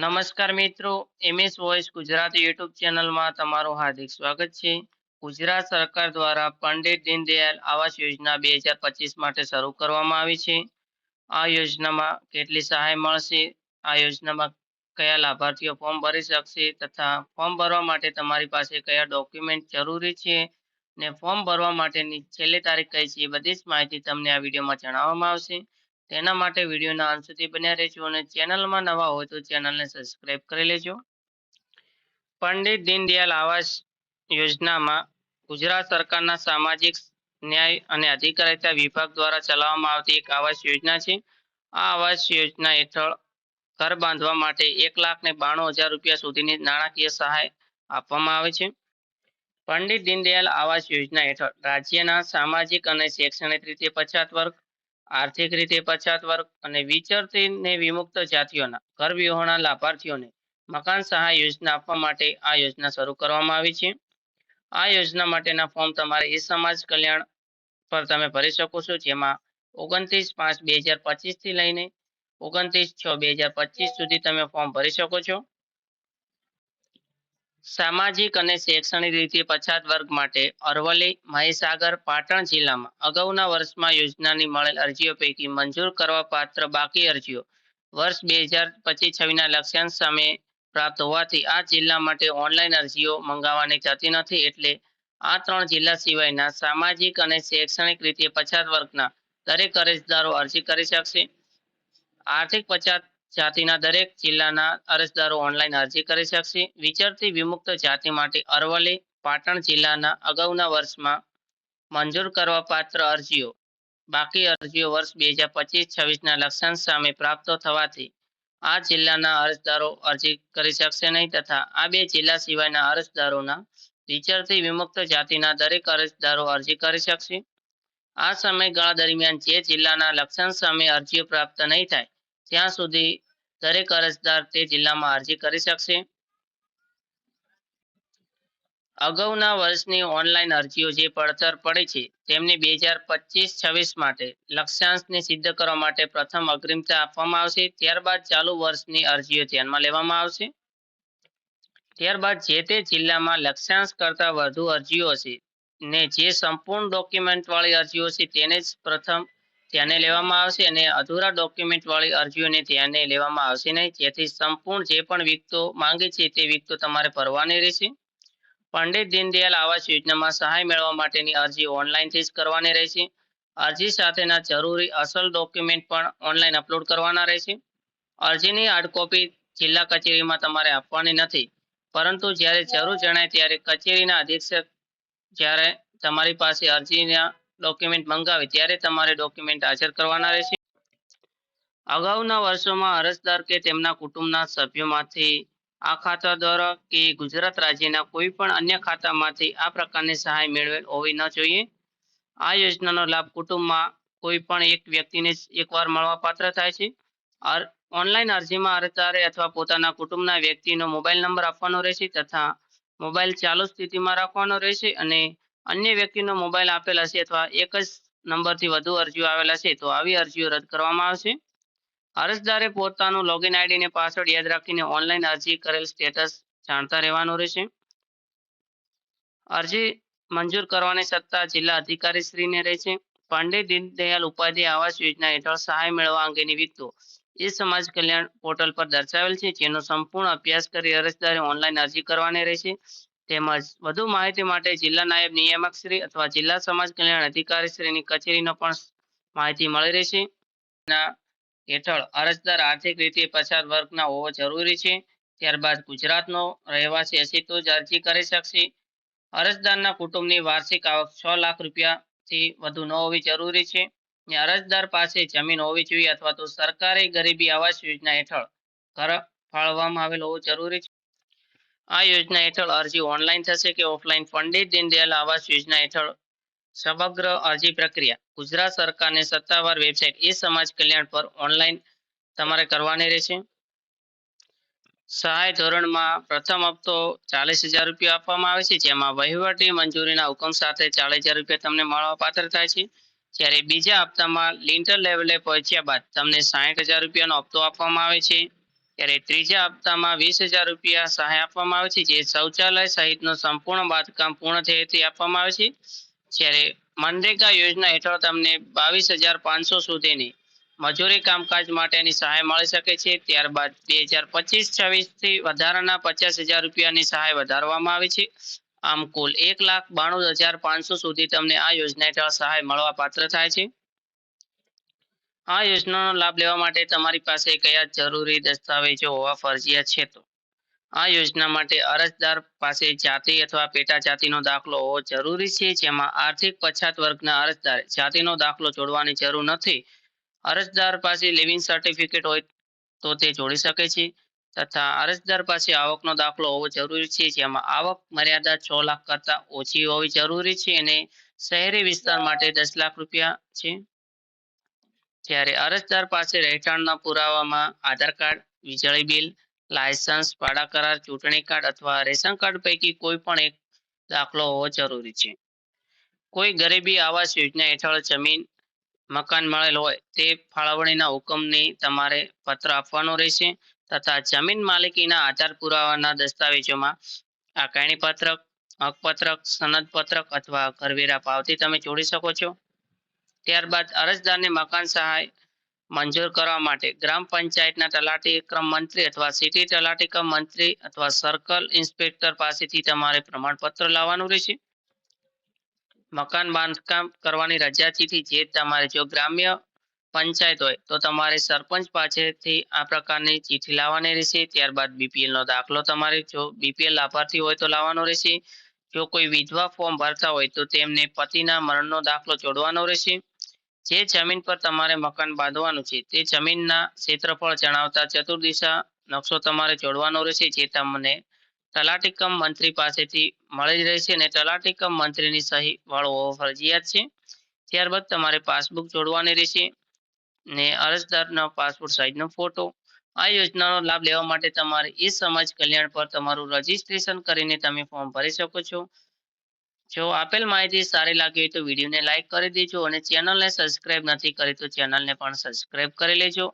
નમસ્કાર મિત્રો, MS voice Gujarat YouTube ચેનલમાં તમારું હાર્દિક સ્વાગત છે. ગુજરાત સરકાર દ્વારા પંડિત દીનદયાળ આવાસ યોજના બે હજાર પચીસ માટે શરૂ કરવામાં આવી છે. આ યોજનામાં કેટલી સહાય મળશે? આ યોજનામાં કયા લાભાર્થીઓ ફોર્મ ભરી શકશે? તથા ફોર્મ ભરવા માટે તમારી પાસે કયા ડોક્યુમેન્ટ જરૂરી છે? ને ફોર્મ ભરવા માટેની છેલ્લી તારીખ કઈ છે? એ બધી જ માહિતી તમને આ વિડીયોમાં જણાવવામાં આવશે. તેના માટે વિડીયોના અંત બન્યા રહેજો અને ચેનલમાં નવા હોય તો ચેનલને સબસ્ક્રાઇબ કરી લેજો. પંડિત દીનદયાલ આવાસ યોજનામાં ગુજરાત સરકારના સામાજિક ન્યાય અને અધિકારિતા વિભાગ દ્વારા ચલાવવામાં આવતી એક આવાસ યોજના છે. આ આવાસ યોજના હેઠળ ઘર બાંધવા માટે એક લાખ ને બાણું હજાર રૂપિયા સુધીની નાણાકીય સહાય આપવામાં આવે છે. પંડિત દીનદયાલ આવાસ યોજના હેઠળ રાજ્યના સામાજિક અને શૈક્ષણિક રીતે પછાત વર્ગ આર્થિક રીતે પછાત વર્ગ અને વિચરતી ને વિમુક્ત જાતિઓના ઘર વિહોણા લાભાર્થીઓને મકાન સહાય યોજના આપવા માટે આ યોજના શરૂ કરવામાં આવી છે. આ યોજના માટેના ફોર્મ તમારે એ સમાજ કલ્યાણ પર તમે ભરી શકો છો, જેમાં ઓગણત્રીસ પાંચ બે હજાર પચીસથી લઈને ઓગણત્રીસ છ બે હજાર પચીસ સુધી તમે ફોર્મ ભરી શકો છો. સામાજિક અને શૈક્ષણિક રીતે પછાત વર્ગ માટે અરવલ્લી, મહીસાગર, પાટણ જિલ્લામાં અગાઉના વર્ષમાં યોજનાની મળેલ અરજીઓ પૈકી મંજૂર કરવા પાત્ર બાકી અરજીઓ વર્ષ બે હજાર પચીસ છવ્વીસના લક્ષ્યાંક સામે પ્રાપ્ત હોવાથી આ જિલ્લા માટે ઓનલાઈન અરજીઓ મંગાવવાની થતી નથી એટલે આ ત્રણ જિલ્લા સિવાયના સામાજિક અને શૈક્ષણિક રીતે પછાત વર્ગના દરેક અરજદારો અરજી કરી શકશે. આર્થિક પછાત જાતિના દરેક જિલ્લાના અરજદારો ઓનલાઈન અરજી કરી શકશે. વિચરતી વિમુક્ત જાતિ માટે અરવલ્લી, પાટણ જિલ્લાના અગાઉના વર્ષમાં મંજૂર કરવા પાત્ર અરજીઓ. બાકી અરજીઓ વર્ષ બે હજાર પચીસ છવ્વીસના લક્ષાંશ સામે પ્રાપ્ત થવાથી આ જિલ્લાના અરજદારો અરજી કરી શકશે નહીં તથા આ બે જિલ્લા સિવાયના અરજદારોના વિચરતી વિમુક્ત જાતિના દરેક અરજદારો અરજી કરી શકશે. આ સમયગાળા દરમિયાન જે જિલ્લાના લક્ષણ સામે અરજીઓ પ્રાપ્ત નહીં થાય ત્યાં સુધી દરેક અરજદાર તે જિલ્લામાં અરજી કરી શકશે. અગાઉના વર્ષની ઓનલાઈન અરજીઓ જે પડતર પડી છે, તેમને બે હજાર પચીસ છવ્વીસ માટે લક્ષ્યાંશને સિદ્ધ કરવા માટે પ્રથમ અગ્રિમતા આપવામાં આવશે. ત્યારબાદ ચાલુ વર્ષની અરજીઓ ધ્યાનમાં લેવામાં આવશે. ત્યારબાદ જે તે જિલ્લામાં લક્ષ્યાંશ કરતા વધુ અરજીઓ હશે ને જે સંપૂર્ણ ડોક્યુમેન્ટ વાળી અરજીઓ છે તેને જ પ્રથમ ધ્યાને લેવામાં આવશે અને અધૂરા ડોક્યુમેન્ટ વાળી અરજીઓને ધ્યાને લેવામાં આવશે નહીં. જેથી સંપૂર્ણ જે પણ વિગતો માંગે છે તે વિગતો તમારે ભરવાની રહેશે. પંડિત દીનદયાલ આવાસ યોજનામાં સહાય મેળવવા માટેની અરજી ઓનલાઈનથી જ કરવાની રહેશે. અરજી સાથેના જરૂરી અસલ ડોક્યુમેન્ટ પણ ઓનલાઈન અપલોડ કરવાના રહેશે. અરજીની હાર્ડ કોપી જિલ્લા કચેરીમાં તમારે આપવાની નથી. પરંતુ જ્યારે જરૂર જણાય ત્યારે કચેરીના અધિક્ષક જ્યારે તમારી પાસે અરજીના ડોક્યુમેન્ટ મંગાવે, ત્યારે તમારે ડોક્યુમેન્ટ હાજર કરવાના રહેશે. અગાઉના વર્ષોમાં અરજદાર કે તેમના કુટુંબના સભ્યોમાંથી આ ખાતા દ્વારા કે ગુજરાત રાજ્યના કોઈ પણ અન્ય ખાતામાંથી આ પ્રકારની સહાય મેળવેલ હોવી ન જોઈએ. આ યોજનાનો લાભ કુટુંબમાં કોઈ પણ એક વ્યક્તિને એકવાર મળવા પાત્ર થાય છે. ઓનલાઈન અરજીમાં અરજદારે અથવા પોતાના કુટુંબના વ્યક્તિનો મોબાઈલ નંબર આપવાનો રહેશે તથા મોબાઈલ ચાલુ સ્થિતિમાં રાખવાનો રહેશે અને અન્ય વ્યક્તિનો મોબાઈલ આપેલ હશે અથવા એક જ નંબરથી વધુ અરજીઓ આવેલ હશે તો આવી અરજીઓ રદ કરવામાં આવશે. અરજદારે પોતાનું લોગિન આઈડી અને પાસવર્ડ યાદ રાખીને ઓનલાઈન અરજી કરેલ સ્ટેટસ જાણતા રહેવાનું રહેશે. અરજી મંજૂર કરવાની સત્તા જિલ્લા અધિકારી શ્રીને રહેશે પંડિત દીનદયાલ ઉપાધ્યાય આવાસ યોજના હેઠળ સહાય મેળવવા અંગેની વિગતો એ સમાજ કલ્યાણ પોર્ટલ પર દર્શાવેલ છે, જેનો સંપૂર્ણ અભ્યાસ કરી અરજદારે ઓનલાઈન અરજી કરવાની રહેશે. તેમજ વધુ માહિતી માટે જિલ્લા નાયબ નિયામક શ્રી અથવા જિલ્લા સમાજ કલ્યાણ અધિકારી શ્રીની કચેરીનો પણ માહિતી મળી રહેશે હેઠળ અરજદાર આર્થિક રીતે પછાત વર્ગના હોવો જરૂરી છે. ત્યારબાદ ગુજરાતનો રહેવાસી હશે તો જ અરજી કરી શકશે. અરજદારના કુટુંબની વાર્ષિક આવક છ લાખ રૂપિયાથી વધુ ન હોવી જરૂરી છે. અરજદાર પાસે જમીન હોવી જોઈએ અથવા તો સરકારી ગરીબી આવાસ યોજના હેઠળ ઘર ફાળવવામાં આવેલ હોવું જરૂરી છે. આ યોજના હેઠળ અરજી ઓનલાઈન થશે કે ઓફલાઈન પંડિત દીનદયાલ આવાસ યોજના હેઠળ? સમગ્ર અરજી પ્રક્રિયા. ગુજરાત સરકારની સત્તાવાર વેબસાઇટ એ સમાજ કલ્યાણ પર ઓનલાઈન તમારે કરવાની રહેશે. સહાય ધોરણમાં પ્રથમ હપ્તો ચાલીસ હજાર રૂપિયા આપવામાં આવે છે, જેમાં વહીવટી મંજૂરીના હુકમ સાથે ચાલીસ હજાર રૂપિયા તમને મળવા પાત્ર થાય છે. જ્યારે બીજા હપ્તામાં લિન્ટર લેવલે પહોંચ્યા બાદ તમને સાહીઠ હજાર રૂપિયાનો હપ્તો આપવામાં આવે છે. ત્યારે ત્રીજા હપ્તામાં વીસ હજાર રૂપિયા સહાય આપવામાં આવે છે, જે શૌચાલય સહિતનું સંપૂર્ણ બાંધકામ પૂર્ણ થયે તે આપવામાં આવે છે. જ્યારે મનરેગા યોજના હેઠળ તમને બાવીસ હજાર પાંચસો સુધીની મજૂરી કામકાજ માટેની સહાય મળી શકે છે. ત્યારબાદ બે હજાર પચીસ છવ્વીસથી વધારાના પચાસ હજાર રૂપિયાની સહાય વધારવામાં આવી છે. આમ કુલ એક લાખ બાણું હજાર પાંચસો સુધી તમને આ યોજના હેઠળ સહાય મળવા પાત્ર થાય છે. આ યોજનાનો લાભ લેવા માટે તમારી પાસે કયા જરૂરી દસ્તાવેજો હોવા ફરજિયાત છે તો? આ યોજના માટે અરજદાર પાસે જાતિ અથવા પેટા જાતિનો દાખલો હોવો જરૂરી છે, જેમાં આર્થિક પછાત વર્ગના અરજદારે જાતિનો દાખલો જોડવાની જરૂર નથી. અરજદાર પાસે લિવિંગ સર્ટિફિકેટ હોય તો તે જોડી શકે છે, તથા અરજદાર પાસે આવકનો દાખલો હોવો જરૂરી છે, જેમાં આવક મર્યાદા છ લાખ કરતા ઓછી હોવી જરૂરી છે અને શહેરી વિસ્તાર માટે દસ લાખ રૂપિયા છે. જ્યારે અરજદાર પાસે રહેઠાણના પુરાવામાં આધાર કાર્ડ, વીજળી બિલ, લાયસન્સ, ભાડા કરાર, ચૂંટણી કાર્ડ અથવા રેશન કાર્ડ પૈકી કોઈ પણ એક દાખલો હોવો જરૂરી છે. કોઈ ગરીબી આવાસ યોજના હેઠળ જમીન, મકાન મળેલ હોય તે ફાળવણીના હુકમની તમારે પત્ર આપવાનો રહેશે તથા જમીન માલિકીના આધાર પુરાવાના દસ્તાવેજોમાં આકારણી પત્રક, હકપત્રક સનદ પત્રક અથવા કરવેરા પાવતી તમે જોડી શકો છો. ત્યારબાદ અરજદારને મકાન સહાય મંજૂર કરવા માટે ગ્રામ પંચાયતના તલાટી ક્રમ મંત્રી અથવા સિટી તલાટી ક્રમ મંત્રી અથવા સર્કલ ઇન્સ્પેક્ટર પાસેથી તમારે પ્રમાણપત્ર લાવવાનું રહેશે. મકાન બાંધકામ કરવાની રજા જે તમારે જો ગ્રામ્ય પંચાયત હોય તો તમારે સરપંચ પાસેથી આ પ્રકારની ચીઠી લાવવાની રહેશે. ત્યારબાદ બીપીએલ નો દાખલો તમારે જો બીપીએલ લાભાર્થી હોય તો લાવવાનો રહેશે. જો કોઈ વિધવા ફોર્મ ભરતા હોય તો તેમને પતિના મરણનો દાખલો જોડવાનો રહેશે. જે જમીન પર તમારે મકાન બાંધવાનું છે, તે જમીનના ક્ષેત્રફળ જણાવતા ચતુર્દિશા નકશો તમારે જોડવાનો રહેશે, જે તમને તલાટીકમ મંત્રી પાસેથી મળી રહેશે અને તલાટીકમ મંત્રીની સહી વાળો ફરજિયાત છે. ત્યારબાદ તમારે પાસબુક જોડવાની રહેશે ને અરજદારનો પાસપોર્ટ સાઇઝનો ફોટો. આ યોજનાનો લાભ લેવા માટે તમારે એ સમાજ કલ્યાણ પર તમારું રજીસ્ટ્રેશન કરીને તમે ફોર્મ ભરી શકો છો. જો આપેલ માહિતી સારી લાગી હોય તો વિડીયોને લાઇક કરી દેજો અને ચેનલને સબસ્ક્રાઇબ નથી કરી તો ચેનલને પણ સબસ્ક્રાઇબ કરી લેજો.